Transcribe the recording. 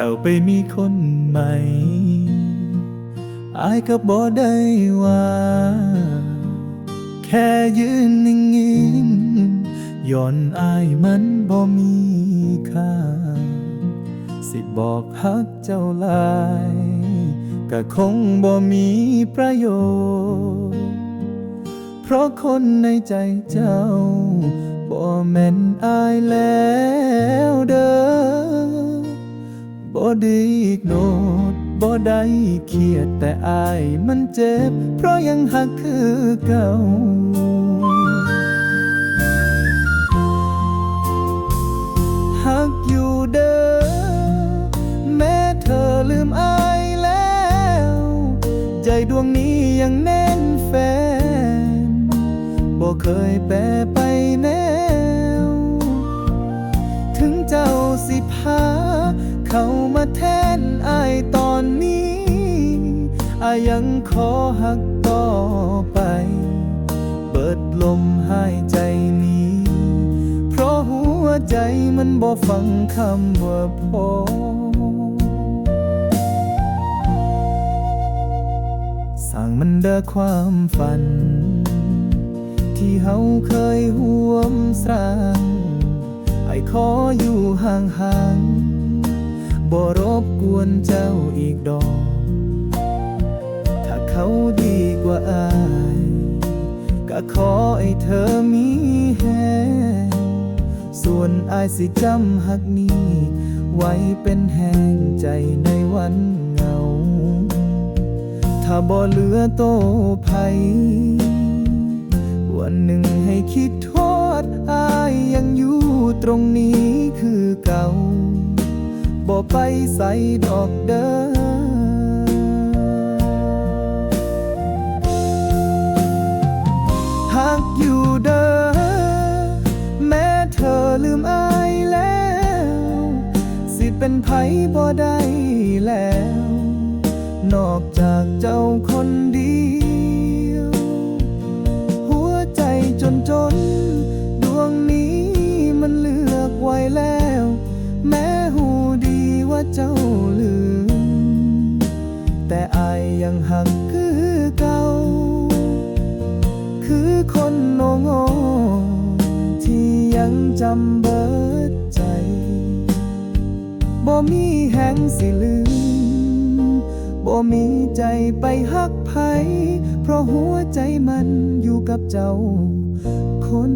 เจ้าไปมีคนใหม่ อายก็บ่ได้ว่า แค่ยืนนิ่งๆย้อนอายมันบ่มีค่า สิบอกฮักเจ้าลาย ก็คงบ่มีประโยชน์ เพราะคนในใจเจ้าบ่แม่นอายแล้วเด้อ ได้อีกโนดบ่ได้เครียดแต่อายมันเจ็บ เพราะยังหักคือเก่าหักอยู่เด้อแม้เธอลืมอายแล้ว ใจดวงนี้ยังแน่นแฟนบ่เคยแปรไปแนว ถึงเจ้าสิพาเขา อายังขอหักต่อไปเปิดลมหายใจนี้ เพราะหัวใจมันบ่ฟังคำว่าพอสั่งมันเด้อความฝัน ที่เฮาเคยห่วมสร้างไอ้ขออยู่ห่างๆบ่รบกวนเจ้าอีกดอก เขาดีกว่าอายก็ขอให้เธอมีแฮงส่วนอายสิจำหักนี้ ไว้เป็นแหงใจในวันเหงา ถ้าบ่เหลือโตภัย วันหนึ่งให้คิดโทษอายยังอยู่ตรงนี้คือเก่าบ่ไปใส่ดอกเด้อ เป็นไผบ่ได้แล้ว นอกจากเจ้าคนเดียว หัวใจจนจน ดวงนี้มันเลือกไว้แล้ว แม้หูดีว่าเจ้าลืม แต่อายยังหักคือเก่า คือคนโง่ที่ยังจำเบิดใจ บ่มีแหงสิลืมบ่มีใจไปหักไผเพราะหัวใจมันอยู่กับเจ้าคน